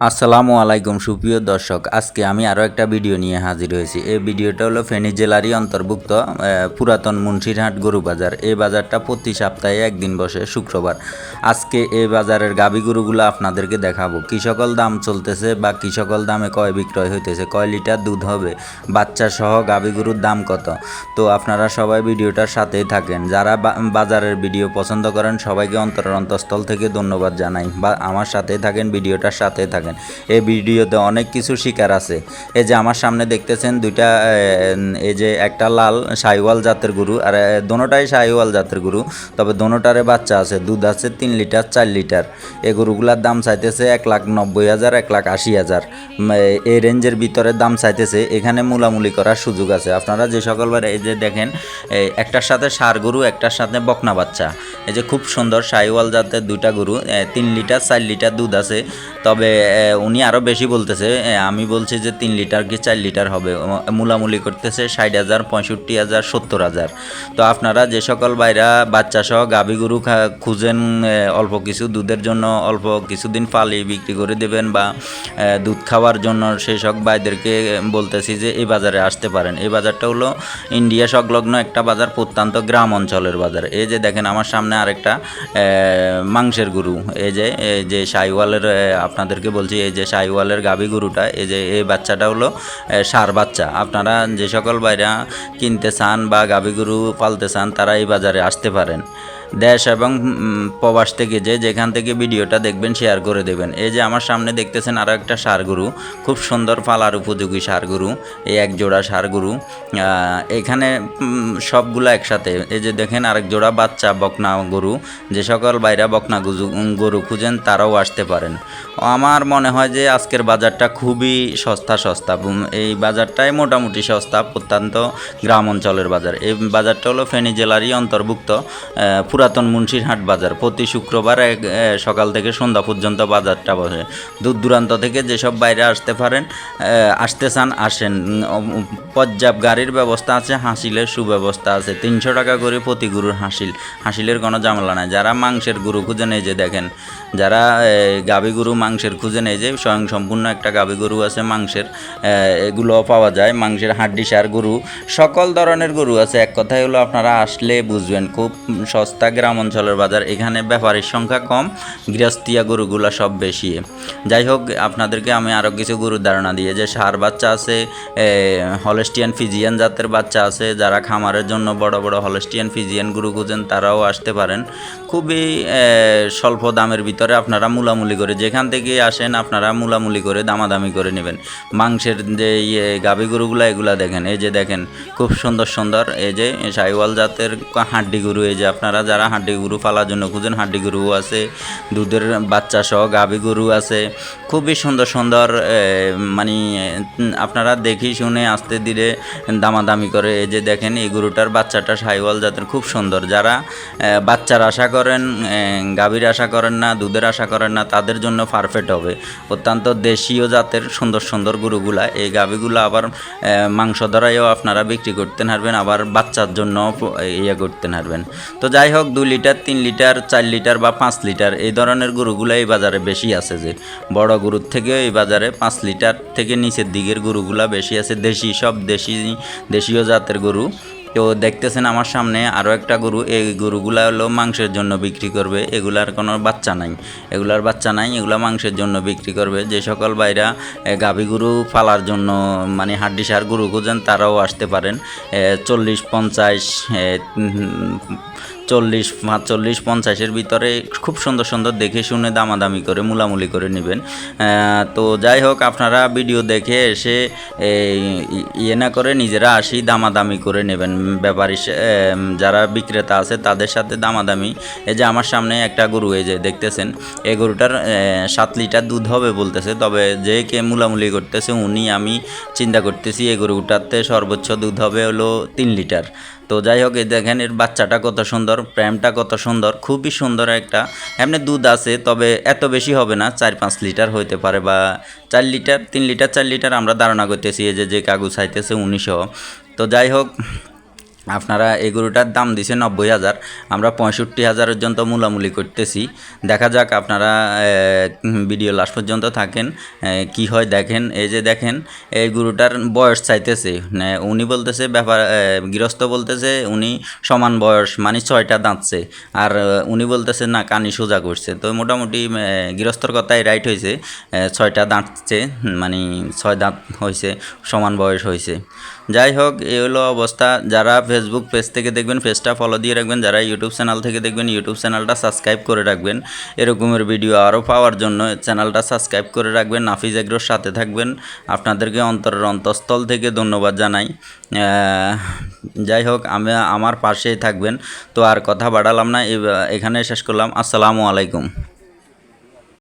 আসসালামু আলাইকুম, সুপ্রিয় দর্শক। আজকে আমি আরও একটা ভিডিও নিয়ে হাজির হয়েছি। এই ভিডিওটা হলো ফেনী জেলারই অন্তর্ভুক্ত পুরাতন মুন্সিরহাট গরু বাজার। এই বাজারটা প্রতি সপ্তাহে একদিন বসে, শুক্রবার। আজকে এই বাজারের গাবি গরুগুলো আপনাদেরকে দেখাবো। কী সকল দাম চলতেছে বা কী সকল দামে কয় বিক্রয় হইতেছে, কয় লিটার দুধ হবে, বাচ্চা সহ গাবি গরুর দাম কত? তো আপনারা সবাই ভিডিওটার সাথেই থাকেন। যারা বাজারের ভিডিও পছন্দ করেন, সবাইকে অন্তরের অন্তঃস্থল থেকে ধন্যবাদ জানাই। বা, আমার সাথেই থাকেন, ভিডিওটার সাথেই থাকেন। এই ভিডিওতে অনেক কিছু শিকার আছে। এই যে আমার সামনে দেখতেছেন দুইটা এই যে একটা লাল সাইওয়াল জাতের গরু আর দোনোটাই সাইওয়াল জাতের গরু। তবে দোনোটারে বাচ্চা আছে, দুধ আছে তিন লিটার, চার লিটার। এই গরুগুলার দাম চাইতেছে এক লাখ নব্বই হাজার, এক লাখ আশি হাজার। এই রেঞ্জের ভিতরে দাম চাইতেছে, এখানে মূলামূলি করার সুযোগ আছে। আপনারা যে সকলবার এই যে দেখেন একটার সাথে সার গরু, একটার সাথে বকনা বাচ্চা। এই যে খুব সুন্দর সাইওয়াল জাতের দুইটা গরু তিন লিটার, চার লিটার দুধ আছে। তবে উনি আরও বেশি বলতেছে আমি বলছি যে তিন লিটার কি চার লিটার হবে। মূলামূলি করতেছে ষাট হাজার, পঁয়ষট্টি হাজার, সত্তর হাজার। তো আপনারা যে সকল বাইরা বাচ্চা সহ গাভী গরু খুঁজেন অল্প কিছু দুধের জন্য, অল্প কিছুদিন পালি বিক্রি করে দেবেন বা দুধ খাওয়ার জন্য সেই সব ভাইদেরকে বলতেছি যে এই বাজারে আসতে পারেন। এই বাজারটা হলো ইন্ডিয়া সংলগ্ন একটা বাজার, প্রত্যন্ত গ্রাম অঞ্চলের বাজার। এই যে দেখেন, আমার সামনে আরেকটা এ, মাংসের গরু। এই যে এই যে সাইওয়ালের আপনাদেরকে বলছি এই যে সাইওয়ালের গাভী গরুটা এই যে এই বাচ্চাটা হলো সার বাচ্চা। আপনারা যে সকল বাইরা কিনতে চান বা গাভী গরু পালতে চান তারা এই বাজারে আসতে পারেন। দেশ এবং প্রবাস থেকে যে যেখান থেকে ভিডিওটা দেখবেন শেয়ার করে দেবেন। এই যে আমার সামনে দেখতেছেন আরও একটা সার গরু খুব সুন্দর পালার উপযোগী সার গরু এই এক জোড়া সার গরু। এখানে সবগুলো একসাথে। এই যে দেখেন আরেক জোড়া বাচ্চা বকনা গরু যে সকল বাইরা বকনা গরু খুঁজেন তারাও আসতে পারেন। আমার মনে হয় যে আজকের বাজারটা খুবই সস্তা সস্তা। এই বাজারটাই মোটামুটি সস্তা প্রত্যন্ত গ্রাম অঞ্চলের বাজার। এই বাজারটা হলো ফেনী জেলারই অন্তর্ভুক্ত। আহ, পুরাতন মুন্সিরহাট বাজার। প্রতি শুক্রবার সকাল থেকে সন্ধ্যা পর্যন্ত বাজারটা বসে। দূর দূরান্ত থেকে যেসব বাইরে আসতে পারেন আসতে চান আসেন। পর্যাপ্ত গাড়ির ব্যবস্থা আছে হাসিলের সুব্যবস্থা আছে। তিনশো টাকা করে প্রতি গরুর হাসিল। হাসিলের কোনো ঝামেলা নাই। যারা মাংসের গরু খুঁজে নেই যে দেখেন যারা গাভী গরু মাংসের খুঁজে নেই যে স্বয়ং সম্পূর্ণ একটা গাভী গরু আছে মাংসের আহ, এগুলো পাওয়া যায়। মাংসের হাড্ডি সার গরু সকল ধরনের গরু আছে। এক কথাই হলো আপনারা আসলে বুঝবেন খুব সস্তা গ্রাম অঞ্চলের বাজার। এখানে ব্যাপারীর সংখ্যা কম, গৃহস্থিয়া গরুগুলা সব বেশি। যাই হোক, আপনাদেরকে আমি আরও কিছু গরুর ধারণা দিয়ে যে সার বাচ্চা আছে হলেস্টিয়ান ফিজিয়ান জাতের বাচ্চা আছে, যারা খামারের জন্য বড় বড় হলেস্টিয়ান ফিজিয়ান গরু খুঁজেন, তারাও আসতে পারেন। খুবই স্বল্প দামের ভিতরে আপনারা মূলামূলি করে যেখান থেকে আসেন, আপনারা মূলামূলি করে দামাদামি করে নেবেন। মাংসের যে ইয়ে গাভী গরুগুলা, এগুলা দেখেন। এই যে দেখেন, খুব সুন্দর সুন্দর। এই যে সাইওয়াল জাতের হাড্ডি গরু, এই যে আপনারা যারা হাড্ডি গরু পালার জন্য খুঁজেন, হাড্ডি গরুও আছে, দুধের বাচ্চা সহ গাভী গরু আছে। খুবই সুন্দর সুন্দর মানে আপনারা দেখি শুনে আসতে দিলে দামাদামি করে। এই যে দেখেন, এই গরুটার বাচ্চাটা সাইওয়াল জাতের খুব সুন্দর। যারা বাচ্চার আশা করেন গাভীর আশা করেন না, দুধের আশা করেন না, তাদের জন্য পারফেক্ট হবে। অত্যন্ত দেশীয় জাতের সুন্দর সুন্দর গরুগুলা। এই গাভীগুলো আবার মাংস ধরাইও আপনারা বিক্রি করতে পারবেন আবার বাচ্চার জন্য ইয়ে করতে পারবেন তো যাই হোক দুই লিটার, তিন লিটার, চার লিটার বা পাঁচ লিটার, এই ধরনের গরুগুলো এই বাজারে বেশি আছে যে। বড় গরুর থেকে এই বাজারে পাঁচ লিটার থেকে নিচের দিকের গরুগুলা বেশি আছে। দেশি, সব দেশি, দেশীয় জাতের গরু। তো দেখতেছেন আমার সামনে আরও একটা গরু। এই গরুগুলা হলো মাংসের জন্য বিক্রি করবে। এগুলার কোনো বাচ্চা নাই। এগুলার বাচ্চা নাই, এগুলা মাংসের জন্য বিক্রি করবে। যে সকল বাইরা গাভী গরু পালার জন্য মানে হাড্ডি সার গরু খুঁজেন, তারাও আসতে পারেন। চল্লিশ পঞ্চাশ চল্লিশ চল্লিশ পঞ্চাশের ভিতরে খুব সুন্দর সুন্দর দেখে শুনে দামাদামি করে, মুলামুলি করে নেবেন। তো যাই হোক, আপনারা ভিডিও দেখে এসে ইয়ে না করে নিজেরা আসি দামাদামি করে নেবেন। ব্যাপারী যারা বিক্রেতা আছে, তাদের সাথে দামাদামি। এই যে আমার সামনে একটা গরু, এই যে দেখতেছেন, এই গরুটার সাত লিটার দুধ হবে বলতেছে, তবে যে কে মুলামুলি করতেছে, উনি আমি চিন্তা করতেছি, এই গরুটাতে সর্বোচ্চ দুধ হবে হলো তিন লিটার। তো যাই হোক, এই দেখেন, এর বাচ্চাটা কত সুন্দর, প্রেমটা কত সুন্দর, খুবই সুন্দর একটা। এমনি দুধ আছে, তবে এত বেশি হবে না, চার পাঁচ লিটার হইতে পারে বা চার লিটার, তিন লিটার, চার লিটার আমরা ধারণা করতেছি, এই যে যে কাগজ চাইতেছে উনিশশো। তো যাই হোক আপনারা এই গরুটার দাম দিছে নব্বই হাজার, আমরা পঁয়ষট্টি হাজার পর্যন্ত মূলামূলি করতেছি। দেখা যাক আপনারা ভিডিও লাস্ট পর্যন্ত থাকেন কি হয় দেখেন। এই যে দেখেন, এই গরুটার বয়স চাইতেছে মানে উনি বলতেছে ব্যাপার গৃহস্থ বলতেছে উনি সমান বয়স মানে ছয়টা দাঁতছে। আর উনি বলতেছে না, কানি সোজা করছে। তো মোটামুটি গৃহস্থর কথাই রাইট হয়েছে ছয়টা দাঁতছে মানে ছয় দাঁত হয়েছে সমান বয়স হয়েছে যাই হোক এই হলো অবস্থা। যারা ফেসবুক পেজ থেকে দেখবেন পেজটা ফলো দিয়ে রাখবেন। যারা ইউটিউব চ্যানেল থেকে দেখবেন ইউটিউব চ্যানেলটা সাবস্ক্রাইব করে রাখবেন। এরকমের ভিডিও আরও পাওয়ার জন্য চ্যানেলটা সাবস্ক্রাইব করে রাখবেন। নাফিজ এগ্রোর সাথে থাকবেন। আপনাদেরকে অন্তরের অন্তঃস্থল থেকে ধন্যবাদ জানাই। যাই হোক আমি আমার পাশেই থাকবেন। তো আর কথা বাড়ালাম না। এখানে শেষ করলাম। আসসালামু আলাইকুম।